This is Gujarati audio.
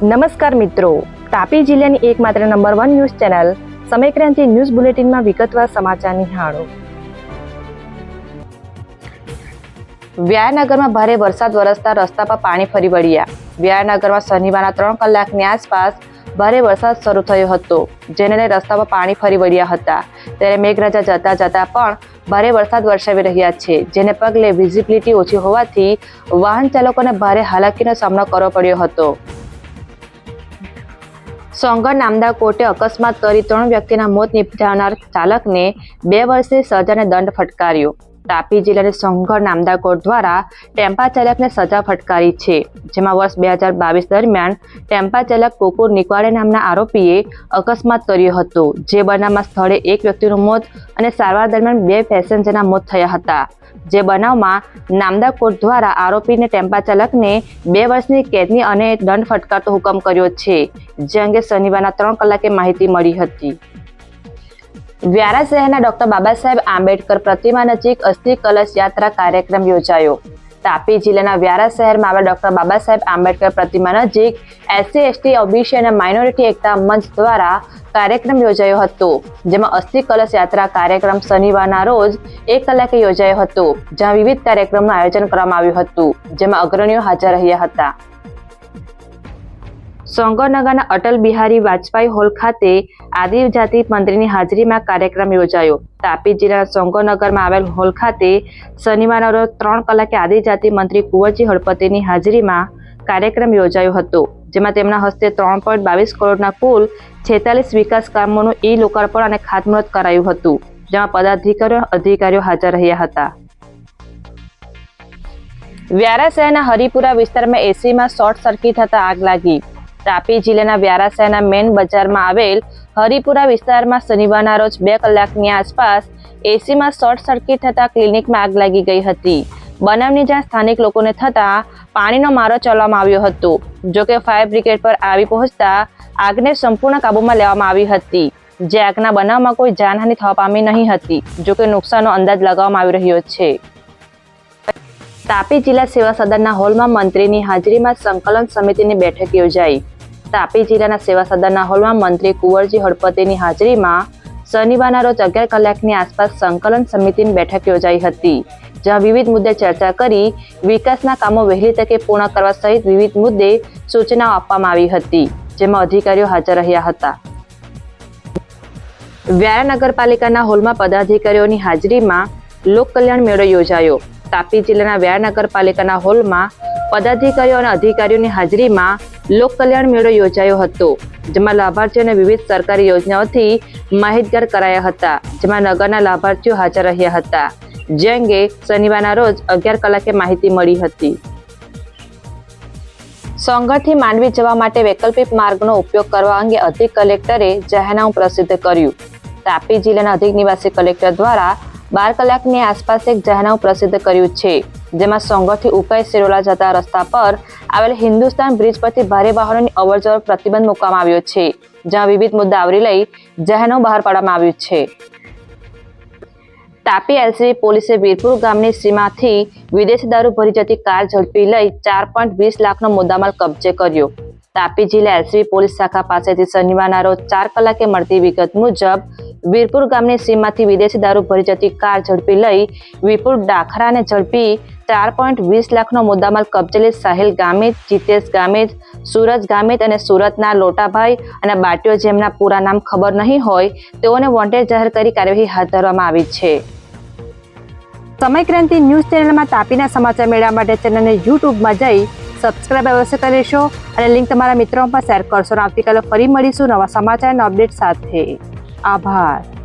નમસ્કાર મિત્રો. તાપી જિલ્લાની એકમાત્ર number one news channel Samaykranti news બુલેટિનમાં વિગતવાર સમાચાર નિહાળો વ્યાયાનગરમાં ભારે વરસાદ વરસતા રસ્તા પર પાણી ફરી વળ્યા. વ્યાયાનગરમાં શનિવારના ત્રણ કલાકની આસપાસ ભારે વરસાદ શરૂ થયો હતો, જેને લઈ રસ્તા પર પાણી ફરી વળ્યા હતા. ત્યારે મેઘરાજા જતા જતા પણ ભારે વરસાદ વરસાવી રહ્યા છે, જેને પગલે વિઝિબિલિટી ઓછી હોવાથી વાહન ચાલકોને ભારે હાલાકીનો સામનો કરવો પડ્યો હતો. સોંગર નામદા કોર્ટે અકસ્માત કરી ત્રણ વ્યક્તિના મોત નિપજાવનાર ચાલકને બે વર્ષની સજાને દંડ ફટકાર્યો. તાપી જિલ્લાની સોંગર નામદા કોર્ટ દ્વારા ટેમ્પા ચાલકને સજા ફટકારી છે, જેમાં વર્ષ બે હજાર બાવીસ દરમિયાન ટેમ્પા ચાલક કોકુર નિકવાડે નામના આરોપીએ અકસ્માત કર્યો હતો, જે બનાવમાં સ્થળે એક વ્યક્તિનું મોત અને સારવાર દરમિયાન બે પેસેન્જરના મોત થયા હતા. જે બનાવમાં નામદા કોર્ટ દ્વારા આરોપીને ટેમ્પા ચાલકને બે વર્ષની કેદની અને દંડ ફટકારતો હુકમ કર્યો છે, જે અંગે શનિવારના ત્રણ કલાકે માહિતી મળી હતી. વ્યારા શહેરના ડોક્ટર બાબા સાહેબ આંબેડકર પ્રતિમા નજીક અસ્થિ કલશ યાત્રા કાર્યક્રમ યોજાયો. તાપી જિલ્લાના વ્યારા શહેરમાં આવેલ ડોક્ટર બાબા સાહેબ આંબેડકર પ્રતિમા નજીક એસસી, એસટી, ઓબીસી અને માઇનોરિટી એકતા મંચ દ્વારા કાર્યક્રમ યોજાયો હતો. જેમાં અસ્થિ કલશ યાત્રા કાર્યક્રમ શનિવારના રોજ એક કલાકે યોજાયો હતો, જ્યાં વિવિધ કાર્યક્રમનું આયોજન કરવામાં આવ્યું હતું, જેમાં અગ્રણીઓ હાજર રહ્યા હતા. સોંગરનગરના અટલ બિહારી વાજપેયી હોલ ખાતે આદિજાતિ મંત્રીની હાજરીમાં કાર્યક્રમ યોજાયો. તાપી જિલ્લાના સોંગરનગરમાં આવેલ હોલ ખાતે શનિવારના રોજ ત્રણ કલાકે આદિજાતિ મંત્રી કુંવરજી હળપતિની હાજરીમાં કાર્યક્રમ યોજાયો હતો, જેમાં તેમના હસ્તે ત્રણ પોઈન્ટ બાવીસ કરોડના કુલ છેતાલીસ વિકાસ કામોનું ઈ લોકાર્પણ અને ખાતમુહૂર્ત કરાયું હતું, જેમાં પદાધિકારીઓ, અધિકારીઓ હાજર રહ્યા હતા. વ્યારા શહેરના હરિપુરા વિસ્તારમાં એસીમાં શોર્ટ સર્કિટ થતા આગ લાગી. તાપી જિલ્લાના વ્યારા શહેરના મેન બજારમાં આવેલ હરિપુરા વિસ્તારમાં શનિવારના રોજ બે કલાકની આસપાસ એસીમાં શોર્ટ સર્કિટ થતાં ક્લિનિકમાં આગ લાગી ગઈ હતી. બનાવની જ્યાં સ્થાનિક લોકોને થતાં પાણીનો મારો ચલાવવામાં આવ્યો હતો. જોકે ફાયર બ્રિગેડ પર આવી પહોંચતા આગને સંપૂર્ણ કાબૂમાં લેવામાં આવી હતી. જે આગના બનાવમાં કોઈ જાનહાનિ થવા પામી નહીં હતી, જોકે નુકસાનનો અંદાજ લગાવવામાં આવી રહ્યો છે. તાપી જિલ્લા સેવા સદનના હોલમાં મંત્રીની હાજરીમાં સંકલન સમિતિની બેઠક યોજાઈ. તાપી જિલ્લાના સેવા સદનના હોલમાં મંત્રી કુંવરજી હળપતિની હાજરીમાં શનિવારના રોજ અગિયાર કલાકની આસપાસ સંકલન સમિતિની બેઠક યોજાઈ હતી, જ્યાં વિવિધ મુદ્દે ચર્ચા કરી, વિકાસના કામો વહેલી તકે પૂર્ણ કરવા સહિત વિવિધ મુદ્દે સૂચનાઓ આપવામાં આવી હતી, જેમાં અધિકારીઓ હાજર રહ્યા હતા. વ્યારા નગરપાલિકાના હોલમાં પદાધિકારીઓની હાજરીમાં લોક કલ્યાણ મેળો યોજાયો. તાપી જિલ્લાના વ્યારા નગરપાલિકાના હોલમાં પદાધિકારીઓ અને અધિકારીઓની હાજરીમાં લોક કલ્યાણ મેળો યોજાયો હતો, જેમાં લાભાર્થીઓને વિવિધ સરકારી યોજનાઓથી માહિતગાર કરાયા હતા, જેમાં નગરના લાભાર્થીઓ હાજર રહ્યા હતા. જે અંગે શનિવારના રોજ અગિયાર કલાકે માહિતી મળી હતી. સોંગરથી માંડવી જવા માટે વૈકલ્પિક માર્ગનો ઉપયોગ કરવા અંગે અધિક કલેક્ટરે જાહેરનામું પ્રસિદ્ધ કર્યું. તાપી જિલ્લાના અધિક નિવાસી કલેક્ટર દ્વારા બાર કલાકની આસપાસ એક જાહેરનામું પ્રસિદ્ધ કર્યું છે, જેમાં સોંગઢથી ઉકાઈ સિરોલા જતા રસ્તા પર આવેલ હિન્દુસ્તાન બ્રિજ પરથી ભારે વાહનોની અવરજવર પ્રતિબંધ મૂકવામાં આવ્યો છે, જ્યાં વિવિધ મુદ્દા આવરી લઈ જાહેરનામું બહાર પાડવામાં આવ્યું છે. તાપી એલસીબી પોલીસે વીરપુર ગામની સીમાથી વિદેશી દારૂ ભરી જતી કાર ઝડપી લઈ ચાર પોઈન્ટ વીસ લાખનો મુદ્દામાલ કબજે કર્યો. તાપી જિલ્લા એલસીબી પોલીસ શાખા પાસેથી શનિવારના રોજ ચાર કલાકે મળતી વિગત મુજબ વીરપુર ગામની સીમમાંથી વિદેશી દારૂ ભરી જતી કાર ઝડપી લઈ વિપુલ ડાખરાને ઝડપી ચાર પોઈન્ટ વીસ લાખનો મુદ્દામાલ કબજે લઈ સાહિલ ગામિત, જીતેશ ગામિત, સુરજ ગામિત અને સુરતના લોટાભાઈ અને બાટીઓ જેમના પૂરા નામ ખબર નહીં હોય, તેઓને વોન્ટેડ જાહેર કરી કાર્યવાહી હાથ ધરવામાં આવી છે. સમયક્રાંતિ ન્યૂઝ ચેનલમાં તાપીના સમાચાર મેળવવા માટે ચેનલને યુટ્યુબમાં જઈ સબસ્ક્રાઇબ અવશ્ય કરી લેશો અને લિંક તમારા મિત્રો પણ શેર કરશો આવતીકાલે ફરી મળીશું નવા સમાચાર અને અપડેટ સાથે. આભાર.